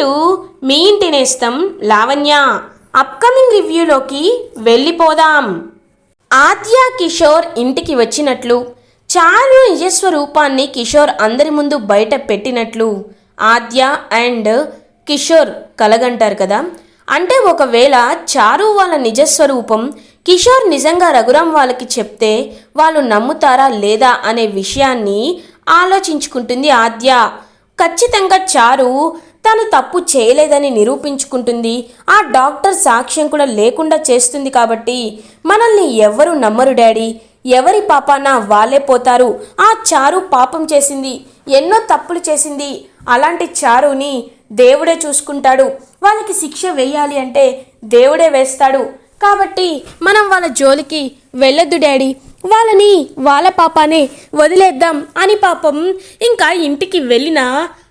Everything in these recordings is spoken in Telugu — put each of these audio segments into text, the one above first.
టు మీ ఇంటి నేస్తం లావణ్య. అప్కమింగ్ రివ్యూలోకి వెళ్ళిపోదాం. ఆద్య కిషోర్ ఇంటికి వచ్చినట్లు చారు నిజస్వరూపాన్ని కిషోర్ అందరి ముందు బయట పెట్టినట్లు ఆద్య అండ్ కిషోర్ కలగంటారు కదా. అంటే ఒకవేళ చారు వాళ్ళ నిజస్వరూపం కిషోర్ నిజంగా రఘురాం వాళ్ళకి చెప్తే వాళ్ళు నమ్ముతారా లేదా అనే విషయాన్ని ఆలోచించుకుంటుంది ఆద్య. ఖచ్చితంగా చారు తను తప్పు చేయలేదని నిరూపించుకుంటుంది. ఆ డాక్టర్ సాక్ష్యం కూడా లేకుండా చేస్తుంది కాబట్టి మనల్ని ఎవరు నమ్మరు డాడీ. ఎవరి పాపాన వాళ్ళే పోతారు. ఆ చారు పాపం చేసింది. ఎన్నో తప్పులు చేసింది. అలాంటి చారుని దేవుడే చూసుకుంటాడు. వాళ్ళకి శిక్ష వేయాలి అంటే దేవుడే వేస్తాడు. కాబట్టి మనం వాళ్ళ జోలికి వెళ్ళొద్దు డాడీ. వాళ్ళని వాళ్ళ పాపానే వదిలేద్దాం అని పాపం ఇంకా ఇంటికి వెళ్ళిన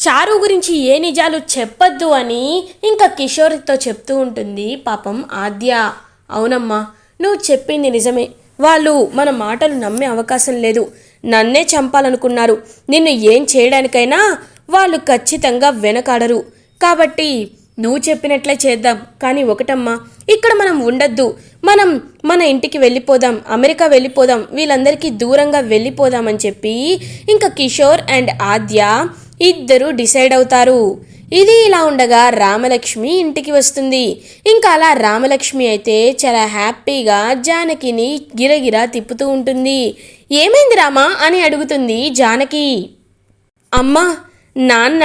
చారు గురించి ఏ నిజాలు చెప్పొద్దు అని ఇంకా కిషోర్తో చెప్తూ ఉంటుంది పాపం ఆద్య. అవునమ్మా నువ్వు చెప్పింది నిజమే. వాళ్ళు మన మాటలు నమ్మే అవకాశం లేదు. నన్నే చంపాలనుకున్నారు. నిన్ను ఏం చేయడానికైనా వాళ్ళు ఖచ్చితంగా వెనకాడరు. కాబట్టి నువ్వు చెప్పినట్లే చేద్దాం. కానీ ఒకటమ్మా ఇక్కడ మనం ఉండొద్దు. మనం మన ఇంటికి వెళ్ళిపోదాం. అమెరికా వెళ్ళిపోదాం. వీళ్ళందరికీ దూరంగా వెళ్ళిపోదామని చెప్పి ఇంకా కిషోర్ అండ్ ఆద్య ఇద్దరు డిసైడ్ అవుతారు. ఇది ఇలా ఉండగా రామలక్ష్మి ఇంటికి వస్తుంది. ఇంకా అలా రామలక్ష్మి అయితే చాలా హ్యాపీగా జానకిని గిరగిరా తిప్పుతూ ఉంటుంది. ఏమైంది రామా అని అడుగుతుంది జానకి. అమ్మా నాన్న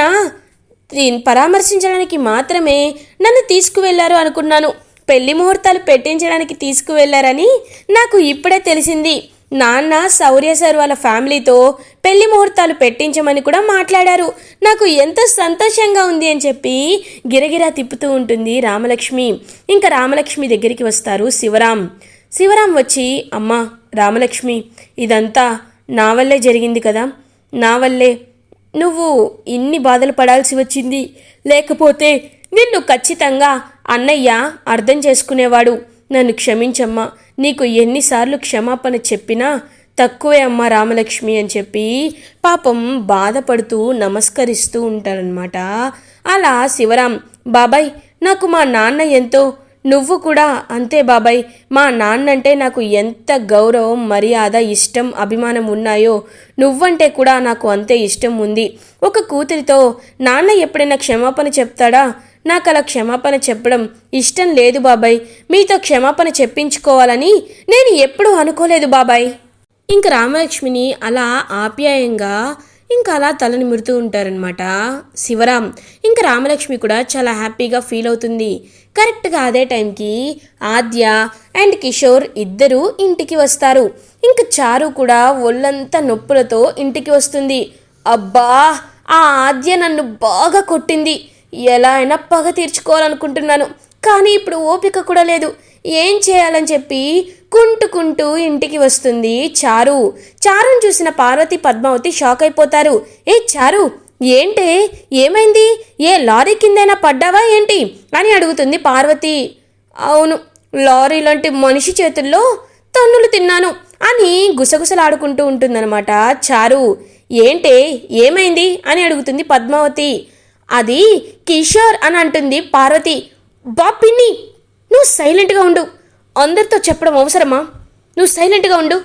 దీన్ని పరామర్శించడానికి మాత్రమే నన్ను తీసుకువెళ్ళారు అనుకున్నాను. పెళ్ళి ముహూర్తాలు పెట్టించడానికి తీసుకువెళ్ళారని నాకు ఇప్పుడే తెలిసింది. నాన్న శౌర్య సార్ వాళ్ళ ఫ్యామిలీతో పెళ్ళి ముహూర్తాలు పెట్టించమని కూడా మాట్లాడారు. నాకు ఎంత సంతోషంగా ఉంది అని చెప్పి గిరగిరా తిప్పుతూ ఉంటుంది రామలక్ష్మి. ఇంకా రామలక్ష్మి దగ్గరికి వస్తారు శివరాం. శివరాం వచ్చి అమ్మా రామలక్ష్మి ఇదంతా నా వల్లే జరిగింది కదా. నా వల్లే. నువ్వు ఇన్ని బాధలు పడాల్సి వచ్చింది. లేకపోతే నిన్ను ఖచ్చితంగా అన్నయ్య అర్థం చేసుకునేవాడు. నన్ను క్షమించమ్మా. నీకు ఎన్నిసార్లు క్షమాపణ చెప్పినా తక్కువే అమ్మా రామలక్ష్మి అని చెప్పి పాపం బాధపడుతూ నమస్కరిస్తూ ఉంటారనమాట అలా శివరాం బాబాయ్ నాకు మా నాన్న ఎంతో నువ్వు కూడా అంతే బాబాయ్. మా నాన్నంటే నాకు ఎంత గౌరవం మర్యాద ఇష్టం అభిమానం ఉన్నాయో నువ్వంటే కూడా నాకు అంతే ఇష్టం ఉంది. ఒక కూతురితో నాన్న ఎప్పుడైనా క్షమాపణ చెప్తాడా? నాకు అలా క్షమాపణ చెప్పడం ఇష్టం లేదు బాబాయ్. మీతో క్షమాపణ చెప్పించుకోవాలని నేను ఎప్పుడూ అనుకోలేదు బాబాయ్. ఇంక రామలక్ష్మిని అలా ఆప్యాయంగా ఇంకా అలా తల నిమురుతూ ఉంటారనమాట శివరాం ఇంకా రామలక్ష్మి కూడా చాలా హ్యాపీగా ఫీల్ అవుతుంది. కరెక్ట్గా అదే టైంకి ఆద్య అండ్ కిషోర్ ఇద్దరూ ఇంటికి వస్తారు. ఇంకా చారు కూడా ఒళ్ళంతా నొప్పులతో ఇంటికి వస్తుంది. అబ్బా! ఆ ఆద్య నన్ను బాగా కొట్టింది. ఎలా అయినా పగ తీర్చుకోవాలనుకుంటున్నాను కానీ ఇప్పుడు ఓపిక కూడా లేదు. ఏం చేయాలని చెప్పి కుంటుకుంటూ ఇంటికి వస్తుంది చారు. చారుని చూసిన పార్వతి పద్మావతి షాక్ అయిపోతారు. ఏ చారు ఏంటే ఏమైంది? ఏ లారీ కిందైనా పడ్డావా ఏంటి? అని అడుగుతుంది పార్వతి. అవును లారీ లాంటి మనిషి చేతుల్లో తన్నులు తిన్నాను అని గుసగుసలాడుకుంటూ ఉంటుందన్నమాట చారు. ఏంటే ఏమైంది? అని అడుగుతుంది పద్మావతి. అది కిషోర్ అని అంటుంది పార్వతి. బా పిన్ని నువ్వు సైలెంట్గా ఉండు. అందరితో చెప్పడం అవసరమా? నువ్వు సైలెంట్గా ఉండు.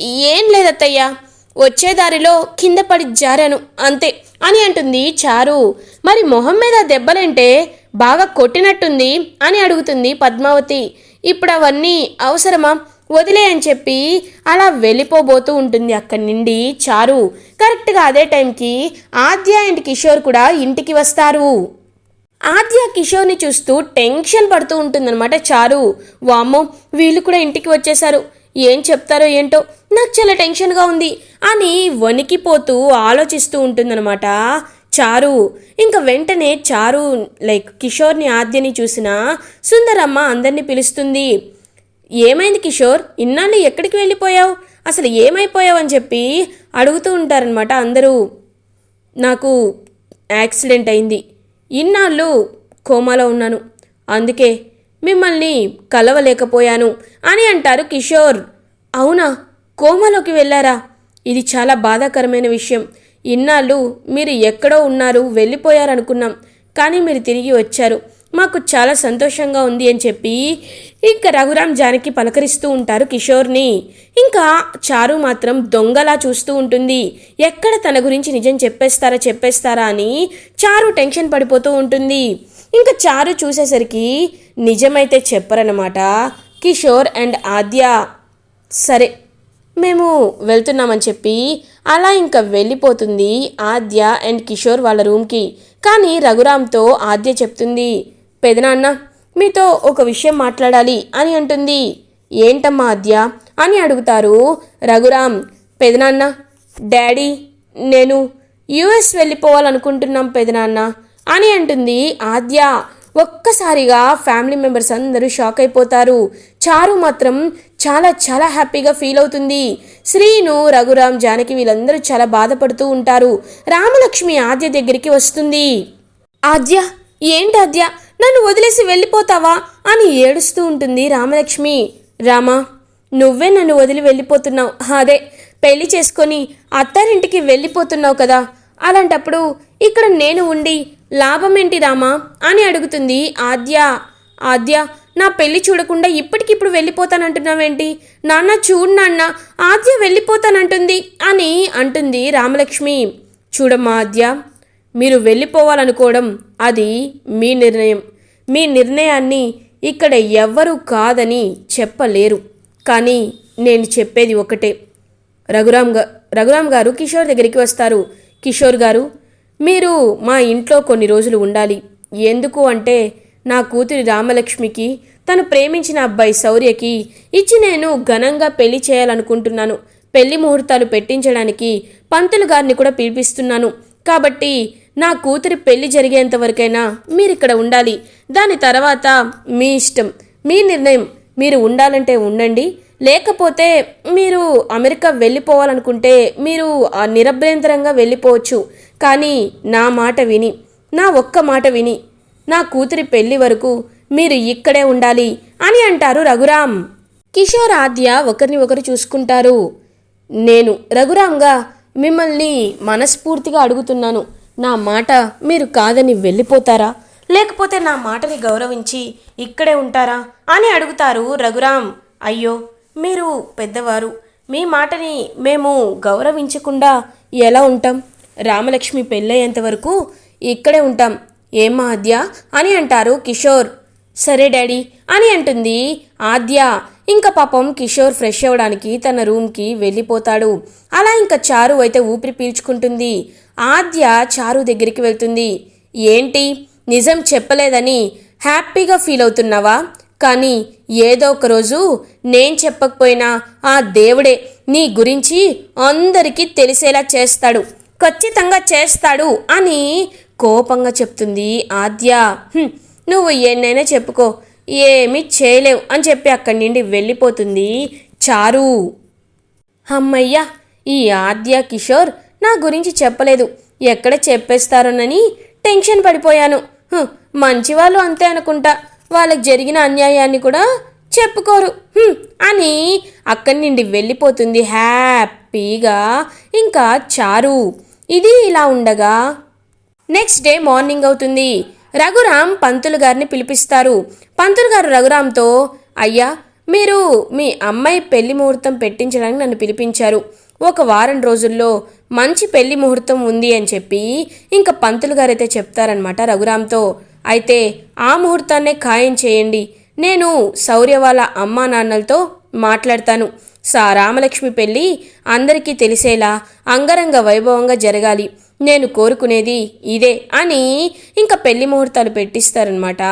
ఏం లేదత్తయ్యా. వచ్చే దారిలో కింద పడి జారాను అంతే అని అంటుంది చారు. మరి మొహం మీద దెబ్బలంటే బాగా కొట్టినట్టుంది అని అడుగుతుంది పద్మావతి. ఇప్పుడు అవన్నీ అవసరమా? వదిలే అని చెప్పి అలా వెళ్ళిపోబోతూ ఉంటుంది అక్కడి నుండి చారు. కరెక్ట్గా అదే టైంకి ఆద్య అండ్ కిషోర్ కూడా ఇంటికి వస్తారు. ఆద్య కిషోర్ని చూస్తూ టెన్షన్ పడుతూ ఉంటుందన్నమాట చారు. వామ్మో వీళ్ళు కూడా ఇంటికి వచ్చేసారు. ఏం చెప్తారో ఏంటో నాకు చాలా టెన్షన్గా ఉంది అని వణికిపోతూ ఆలోచిస్తూ ఉంటుందన్నమాట చారు. ఇంకా వెంటనే చారు లైక్ కిషోర్ని ఆద్యని చూసిన సుందరమ్మ అందరినీ పిలుస్తుంది. ఏమైంది కిషోర్? ఇన్నాళ్ళు ఎక్కడికి వెళ్ళిపోయావు? అసలు ఏమైపోయావు అని చెప్పి అడుగుతూ ఉంటారనమాట అందరూ. నాకు యాక్సిడెంట్ అయింది. ఇన్నాళ్ళు కోమాలో ఉన్నాను. అందుకే మిమ్మల్ని కలవలేకపోయాను అని అంటారు కిషోర్. అవునా? కోమాలోకి వెళ్ళారా? ఇది చాలా బాధాకరమైన విషయం. ఇన్నాళ్ళు మీరు ఎక్కడో ఉన్నారు వెళ్ళిపోయారనుకున్నాం. కానీ మీరు తిరిగి వచ్చారు. మాకు చాలా సంతోషంగా ఉంది అని చెప్పి ఇంకా రఘురామ్ జానకి పలకరిస్తూ ఉంటారు కిషోర్ని. ఇంకా చారు మాత్రం దొంగలా చూస్తూ ఉంటుంది. ఎక్కడ తన గురించి నిజం చెప్పేస్తారా చెప్పేస్తారా అని చారు టెన్షన్ పడిపోతూ ఉంటుంది. ఇంకా చారు చూసేసరికి నిజమైతే చెప్పరన్నమాట. కిషోర్ అండ్ ఆద్య సరే మేము వెళ్తున్నామని చెప్పి అలా ఇంకా వెళ్ళిపోతుంది ఆద్య అండ్ కిషోర్ వాళ్ళ రూమ్కి. కానీ రఘురామ్తో ఆద్య చెప్తుంది పెదనాన్న మీతో ఒక విషయం మాట్లాడాలి అని అంటుంది. ఏంటమ్మా ఆద్య? అని అడుగుతారు రఘురామ్. పెదనాన్న డాడీ నేను యుఎస్ వెళ్ళిపోవాలనుకుంటున్నాం పెదనాన్న అని అంటుంది ఆద్య. ఒక్కసారిగా ఫ్యామిలీ మెంబర్స్ అందరూ షాక్ అయిపోతారు. చారు మాత్రం చాలా చాలా హ్యాపీగా ఫీల్ అవుతుంది. శ్రీను రఘురామ్ జానకి వీళ్ళందరూ చాలా బాధపడుతూ ఉంటారు. రామలక్ష్మి ఆద్య దగ్గరికి వస్తుంది. ఆద్య ఏంటి ఆద్య? నన్ను వదిలేసి వెళ్ళిపోతావా అని ఏడుస్తూ ఉంటుంది రామలక్ష్మి. రామా నువ్వే నన్ను వదిలి వెళ్ళిపోతున్నావు. అదే పెళ్ళి చేసుకొని అత్తారింటికి వెళ్ళిపోతున్నావు కదా. అలాంటప్పుడు ఇక్కడ నేను ఉండి లాభం ఏంటి రామా అని అడుగుతుంది ఆద్య. ఆద్య నా పెళ్ళి చూడకుండా ఇప్పటికిప్పుడు వెళ్ళిపోతానంటున్నావేంటి? నాన్న చూడు నాన్న ఆద్య వెళ్ళిపోతానంటుంది అని అంటుంది రామలక్ష్మి. చూడమ్మా ఆద్య మీరు వెళ్ళిపోవాలనుకోవడం అది మీ నిర్ణయం. మీ నిర్ణయాన్ని ఇక్కడ ఎవ్వరూ కాదని చెప్పలేరు. కానీ నేను చెప్పేది ఒకటే. రఘురామ్గా రఘురామ్ గారు కిషోర్ దగ్గరికి వస్తారు. కిషోర్ గారు మీరు మా ఇంట్లో కొన్ని రోజులు ఉండాలి. ఎందుకు అంటే నా కూతురి రామలక్ష్మికి తను ప్రేమించిన అబ్బాయి శౌర్యకి ఇచ్చి నేను ఘనంగా పెళ్ళి చేయాలనుకుంటున్నాను. పెళ్ళి ముహూర్తాలు పెట్టించడానికి పంతులు గారిని కూడా పిలిపిస్తున్నాను. కాబట్టి నా కూతురి పెళ్ళి జరిగేంత వరకైనా ఉండాలి. దాని తర్వాత మీ ఇష్టం మీ నిర్ణయం. మీరు ఉండాలంటే ఉండండి. లేకపోతే మీరు అమెరికా వెళ్ళిపోవాలనుకుంటే మీరు నిరభ్యంతరంగా వెళ్ళిపోవచ్చు. కానీ నా మాట విని నా ఒక్క మాట విని నా కూతురి పెళ్ళి వరకు మీరు ఇక్కడే ఉండాలి అని అంటారు రఘురామ్. కిషోర్ ఆద్య ఒకరిని ఒకరు చూసుకుంటారు. నేను రఘురామ్గా మిమ్మల్ని మనస్ఫూర్తిగా అడుగుతున్నాను. నా మాట మీరు కాదని వెళ్ళిపోతారా? లేకపోతే నా మాటని గౌరవించి ఇక్కడే ఉంటారా? అని అడుగుతారు రఘురామ్. అయ్యో మీరు పెద్దవారు. మీ మాటని మేము గౌరవించకుండా ఎలా ఉంటాం? రామలక్ష్మి పెళ్ళయ్యేంత వరకు ఇక్కడే ఉంటాం. ఏం ఆద్య? అని అంటారు కిషోర్. సరే డాడీ అని అంటుంది ఆద్య. ఇంకా పాపం కిషోర్ ఫ్రెష్ అవ్వడానికి తన రూమ్కి వెళ్ళిపోతాడు. అలా ఇంకా చారు అయితే ఊపిరి పీల్చుకుంటుంది. ఆద్య చారు దగ్గరికి వెళ్తుంది. ఏంటి? నిజం చెప్పలేదని హ్యాపీగా ఫీల్ అవుతున్నావా? కానీ ఏదో ఒక రోజు నేను చెప్పకపోయినా ఆ దేవుడే నీ గురించి అందరికీ తెలిసేలా చేస్తాడు. ఖచ్చితంగా చేస్తాడు అని కోపంగా చెప్తుంది ఆద్య. నువ్వు ఎన్నైనా చెప్పుకో. ఏమీ చేయలేవు అని చెప్పి అక్కడి నుండి వెళ్ళిపోతుంది చారు. అమ్మయ్యా ఈ ఆద్య కిషోర్ నా గురించి చెప్పలేదు. ఎక్కడ చెప్పేస్తారోనని టెన్షన్ పడిపోయాను. మంచివాళ్ళు అంతే అనుకుంటా. వాళ్ళకి జరిగిన అన్యాయాన్ని కూడా చెప్పుకోరు. అని అక్కడి నుండి వెళ్ళిపోతుంది హ్యాపీగా ఇంకా చారు. ఇది ఇలా ఉండగా నెక్స్ట్ డే మార్నింగ్ అవుతుంది. రఘురామ్ పంతులు గారిని పిలిపిస్తారు. పంతులు గారు రఘురామ్తో అయ్యా మీరు మీ అమ్మాయి పెళ్ళి ముహూర్తం పెట్టించడానికి నన్ను పిలిపించారు. ఒక వారం రోజుల్లో మంచి పెళ్ళి ముహూర్తం ఉంది అని చెప్పి ఇంకా పంతులు గారైతే చెప్తారనమాట రఘురామ్తో. అయితే ఆ ముహూర్తాన్నే ఖాయం చేయండి. నేను శౌర్య వాళ్ళ అమ్మా నాన్నలతో మాట్లాడతాను. సా రామలక్ష్మి పెళ్ళి అందరికీ తెలిసేలా అంగరంగ వైభవంగా జరగాలి. నేను కోరుకునేది ఇదే అని ఇంకా పెళ్ళి ముహూర్తాలు పెట్టిస్తారనమాట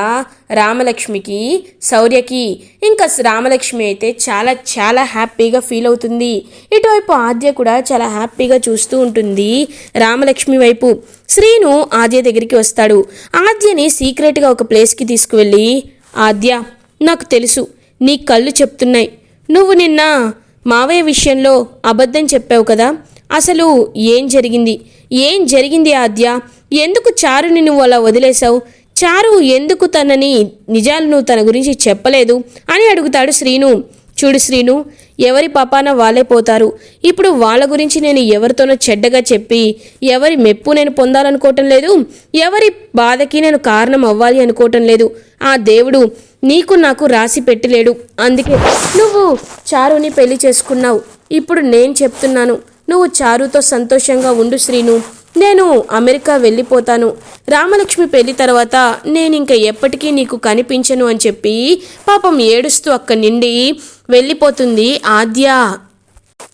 రామలక్ష్మికి శౌర్యకి. ఇంకా రామలక్ష్మి అయితే చాలా చాలా హ్యాపీగా ఫీల్ అవుతుంది. ఇటువైపు ఆద్య కూడా చాలా హ్యాపీగా చూస్తూ ఉంటుంది రామలక్ష్మి వైపు. శ్రీను ఆద్య దగ్గరికి వస్తాడు. ఆద్యని సీక్రెట్గా ఒక ప్లేస్కి తీసుకువెళ్ళి ఆద్య నాకు తెలుసు. నీ కళ్ళు చెప్తున్నాయి. నువ్వు నిన్న మావయ్య విషయంలో అబద్ధం చెప్పావు కదా? అసలు ఏం జరిగింది? ఏం జరిగింది ఆద్య? ఎందుకు చారుని నువ్వు అలా వదిలేశావు? చారు ఎందుకు తనని నిజాలను తన గురించి చెప్పలేదు అని అడుగుతాడు శ్రీను. చూడు శ్రీను ఎవరి పాపాన వాళ్ళే పోతారు. ఇప్పుడు వాళ్ళ గురించి నేను ఎవరితోనో చెడ్డగా చెప్పి ఎవరి మెప్పు నేను పొందాలనుకోవటం లేదు ఎవరి బాధకి నేను కారణం అవ్వాలి అనుకోవటం లేదు. ఆ దేవుడు నీకు నాకు రాసి పెట్టలేడు. అందుకే నువ్వు చారుని పెళ్ళి చేసుకున్నావు. ఇప్పుడు నేను చెప్తున్నాను. నువ్వు చారుతో సంతోషంగా ఉండు శ్రీను. నేను అమెరికా వెళ్ళిపోతాను. రామలక్ష్మి పెళ్ళి తర్వాత నేను ఇంక ఎప్పటికీ నీకు కనిపించను అని చెప్పి పాపం ఏడుస్తూ అక్కడి నుండి వెళ్ళిపోతుంది ఆద్య.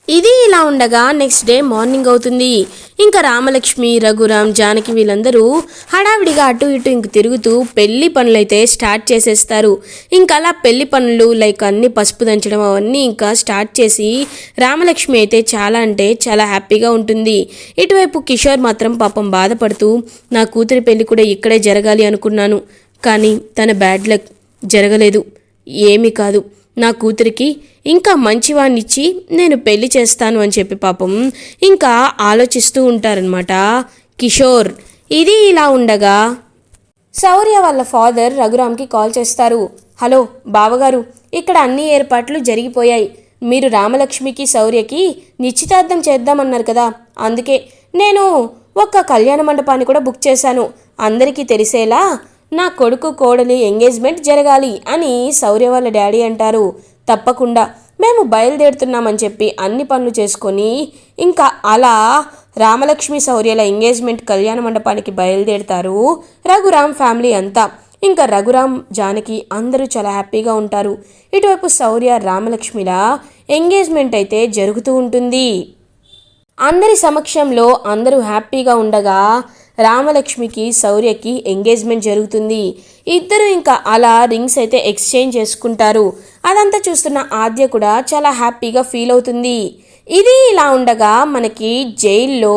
ఇది ఇలా ఉండగా నెక్స్ట్ డే మార్నింగ్ అవుతుంది. ఇంకా రామలక్ష్మి రఘురామ్ జానకి వీళ్ళందరూ హడావిడిగా అటు ఇటు ఇంక తిరుగుతూ పెళ్ళి పనులైతే స్టార్ట్ చేసేస్తారు. ఇంకా అలా పెళ్ళి పనులు లైక్ అన్ని పసుపు దంచడం అవన్నీ ఇంకా స్టార్ట్ చేసి రామలక్ష్మి అయితే చాలా అంటే చాలా హ్యాపీగా ఉంటుంది. ఇటువైపు కిషోర్ మాత్రం పాపం బాధపడుతూ నా కూతురి పెళ్ళి కూడా ఇక్కడే జరగాలి అనుకున్నాను కానీ తన బ్యాడ్ లక్ జరగలేదు. ఏమీ కాదు. నా కూతురికి ఇంకా మంచివాణ్ణిచ్చి నేను పెళ్ళి చేస్తాను అని చెప్పి పాపం ఇంకా ఆలోచిస్తూ ఉంటారనమాట కిషోర్ ఇది ఇలా ఉండగా శౌర్య వాళ్ళ ఫాదర్ రఘురామ్కి కాల్ చేస్తారు. హలో బావగారు ఇక్కడ అన్ని ఏర్పాట్లు జరిగిపోయాయి. మీరు రామలక్ష్మికి శౌర్యకి నిశ్చితార్థం చేద్దామన్నారు కదా. అందుకే నేను ఒక కళ్యాణ మండపాన్ని కూడా బుక్ చేశాను. అందరికీ తెలిసేలా నా కొడుకు కోడలి ఎంగేజ్మెంట్ జరగాలి అని శౌర్య వాళ్ళ డాడీ అంటారు. తప్పకుండా. మేము బయలుదేరుతున్నామని చెప్పి అన్ని పనులు చేసుకొని ఇంకా అలా రామలక్ష్మి శౌర్యల ఎంగేజ్మెంట్ కళ్యాణ మండపానికి బయలుదేరుతారు రఘురామ్ ఫ్యామిలీ అంతా. ఇంకా రఘురామ్ జానకి అందరూ చాలా హ్యాపీగా ఉంటారు. ఇటువైపు శౌర్య రామలక్ష్మిల ఎంగేజ్మెంట్ అయితే జరుగుతూ ఉంటుంది. అందరి సమక్షంలో అందరూ హ్యాపీగా ఉండగా రామలక్ష్మికి శౌర్యకి ఎంగేజ్మెంట్ జరుగుతుంది. ఇద్దరు ఇంకా అలా రింగ్స్ అయితే ఎక్స్చేంజ్ చేసుకుంటారు. అదంతా చూస్తున్న ఆద్య కూడా చాలా హ్యాపీగా ఫీల్ అవుతుంది. ఇది ఇలా ఉండగా మనకి జైల్లో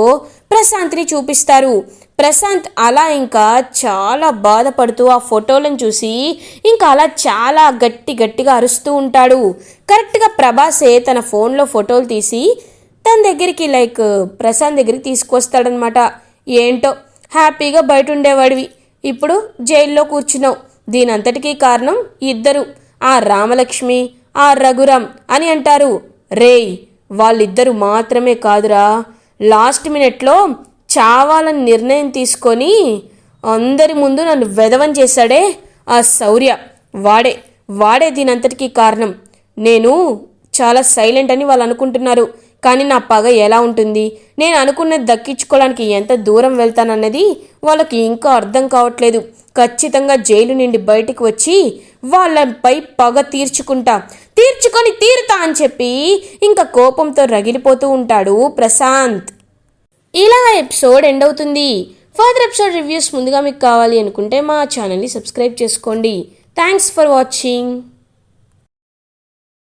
ప్రశాంత్ని చూపిస్తారు. ప్రశాంత్ అలా ఇంకా చాలా బాధపడుతూ ఆ ఫోటోలను చూసి ఇంకా అలా చాలా గట్టి గట్టిగా అరుస్తూ ఉంటాడు. కరెక్ట్గా ప్రభాసే తన ఫోన్లో ఫోటోలు తీసి తన దగ్గరికి లైక్ ప్రశాంత్ దగ్గరికి తీసుకొస్తాడనమాట ఏంటో? హ్యాపీగా బయట ఉండేవాడివి ఇప్పుడు జైల్లో కూర్చున్నావు. దీనంతటికీ కారణం ఇద్దరు. ఆ రామలక్ష్మి ఆ రఘురామ్ అని అంటారు. రేయ్ వాళ్ళిద్దరు మాత్రమే కాదురా. లాస్ట్ మినిట్లో చావాలని నిర్ణయం తీసుకొని అందరి ముందు నన్ను వెధవం చేశాడే ఆ శౌర్య. వాడే వాడే దీనంతటికీ కారణం. నేను చాలా సైలెంట్ అని వాళ్ళు అనుకుంటున్నారు కానీ నా పగ ఎలా ఉంటుంది? నేను అనుకున్నది దక్కించుకోవడానికి ఎంత దూరం వెళ్తానన్నది వాళ్ళకి ఇంకా అర్థం కావట్లేదు. ఖచ్చితంగా జైలు నుండి బయటికి వచ్చి వాళ్ళపై పగ తీర్చుకుంటా. తీర్చుకొని తీరుతా అని చెప్పి ఇంకా కోపంతో రగిలిపోతూ ఉంటాడు ప్రశాంత్. ఇలా ఎపిసోడ్ ఎండ్ అవుతుంది. ఫర్దర్ ఎపిసోడ్ రివ్యూస్ ముందుగా మీకు కావాలి అనుకుంటే మా ఛానల్ని సబ్స్క్రైబ్ చేసుకోండి. Thanks for watching.